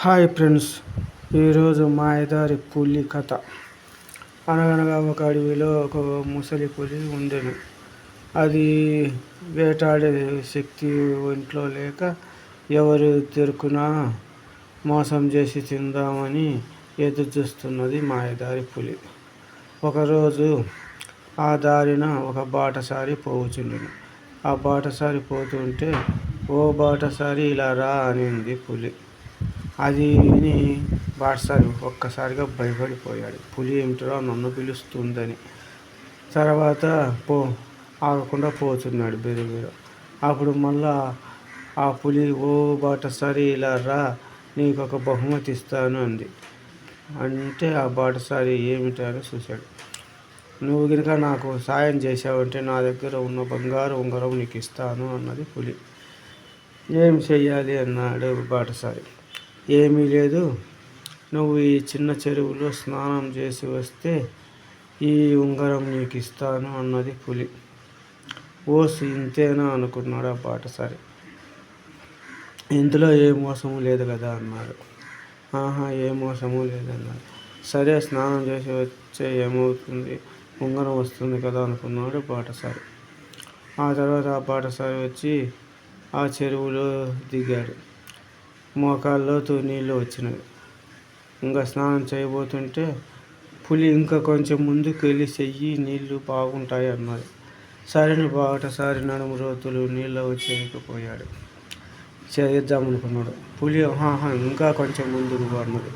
Hi friends ఈరోజు మాయదారి పులి కథ. అనగనగా ఒక అడవిలో ఒక ముసలి పులి ఉండేది. అది వేటాడే శక్తి ఒంట్లో లేక ఎవరు దొరుకునా మోసం చేసి తిందామని ఎదురు చూస్తున్నది మాయదారి పులి. ఒకరోజు ఆ దారిన ఒక బాటసారి పోవుచుండెను. ఆ బాటసారి పోతుంటే ఓ బాటసారి ఇలా రా అనింది పులి. అది విని బాటసారి ఒక్కసారిగా భయపడిపోయాడు. పులి ఏమిటో నన్ను పిలుస్తుందని. తర్వాత పో ఆగకుండా పోతున్నాడు బెరుబెరు. అప్పుడు మళ్ళా ఆ పులి ఓ బాటసారి ఇలా రా నీకు ఒక బహుమతి ఇస్తాను అంది. అంటే ఆ బాటసారి ఏమిటని చూశాడు. నువ్వు కనుక నాకు సాయం చేసావంటే నా దగ్గర ఉన్న బంగారు ఉంగరం నీకు ఇస్తాను అన్నది పులి. ఏం చెయ్యాలి అన్నాడు బాటసారి ఏమీ లేదు. నువ్వు ఈ చిన్న చెరువులో స్నానం చేసి వస్తే ఈ ఉంగరం నీకు ఇస్తాను అన్నది పులి. ఓసు ఇంతేనా అనుకున్నాడు ఆ పాటసారి ఇందులో ఏ మోసము లేదు కదా అన్నారు. ఆహా ఏ మోసము లేదన్నాడు సరే స్నానం చేసి వచ్చే ఏమవుతుంది? ఉంగరం వస్తుంది కదా అనుకున్నాడు పాటసారి ఆ తర్వాత ఆ బాటసారి వచ్చి ఆ చెరువులో దిగాడు. మోకాల్లోతు నీళ్ళు వచ్చినవి. ఇంకా స్నానం చేయబోతుంటే పులి ఇంకా కొంచెం ముందుకు వెళ్ళి చెయ్యి నీళ్ళు బాగుంటాయి అన్నది సరైన బాటసారి నడుము రోతులు నీళ్ళు వచ్చేయకపోయాడు చేద్దామనుకున్నాడు పులి ఆహా ఇంకా కొంచెం ముందుకు అన్నది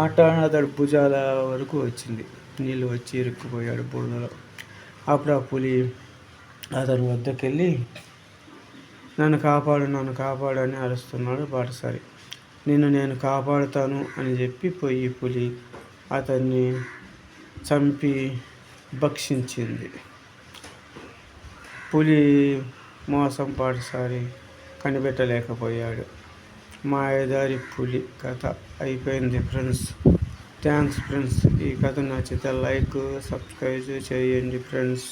అట్ట అతడు భుజాల వరకు వచ్చింది. నీళ్ళు వచ్చి ఇరుక్కుపోయాడు బురదలో అప్పుడు ఆ పులి అతని వద్దకెళ్ళి నన్ను కాపాడు నన్ను కాపాడు అని అరుస్తున్నాడు బాటసారి. నిన్ను నేను కాపాడుతాను అని చెప్పి పొయ్యి పులి అతన్ని చంపి భక్షించింది. పులి మోసం పాటసారి కనిపెట్టలేకపోయాడు. మాయదారి పులి కథ అయిపోయింది ఫ్రెండ్స్. Thanks friends. ఈ కథ నచ్చితే లైక్ సబ్స్క్రైబ్ చేయండి ఫ్రెండ్స్.